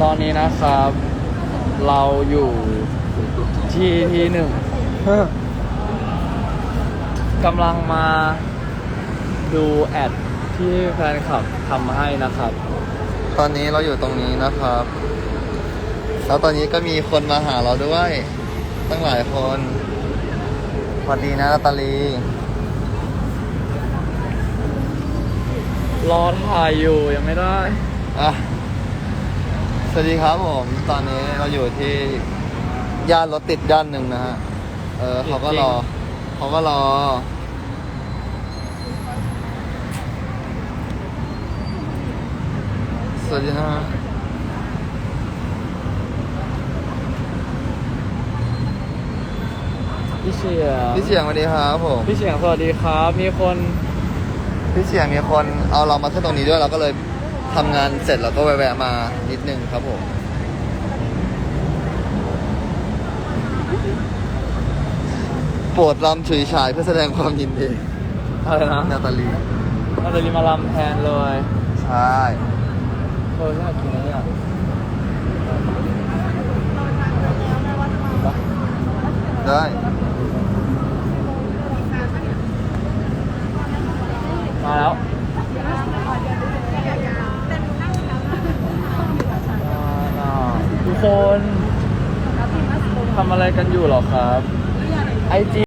นะครับ เราอยู่ที่ที่หนึ่งกำลังมาดูแอดที่แฟนคลับทำให้นะครับ ตอนนี้เราอยู่ตรงนี้นะครับ แล้วตอนนี้ก็มีคนมาหาเราด้วย ตั้งหลายคนสวัสดีนะนาตาลี รอถ่ายอยู่ยังไม่ได้ อะส วัสดีครับผม ตอนนี้เราอยู่ที่ย่านรถติดย่านหนึ่งนะฮะ เออเขาก็รอเขาก็รอ สวัสดีฮะพี่เฉียงพี่เสียงสวัสดีครับผม พี่เฉียงสวัสดีครับ มีคน พี่เสียงมีคนเอาเรามาขึ้นตรงนี้ด้วยเราก็เลย ทำงานเสร็จแล้วก็แวะๆมานิดนึงครับผมโปรดรำฉุยฉายเพื่อแสดงความยินดีอะไรนะนาตาลีนาตาลีมาลำแทนเลยใช่เอออยากกินอะไรอะได้ มาแล้วทุก คนทำอะไรกันอยู่หรอครับไอจี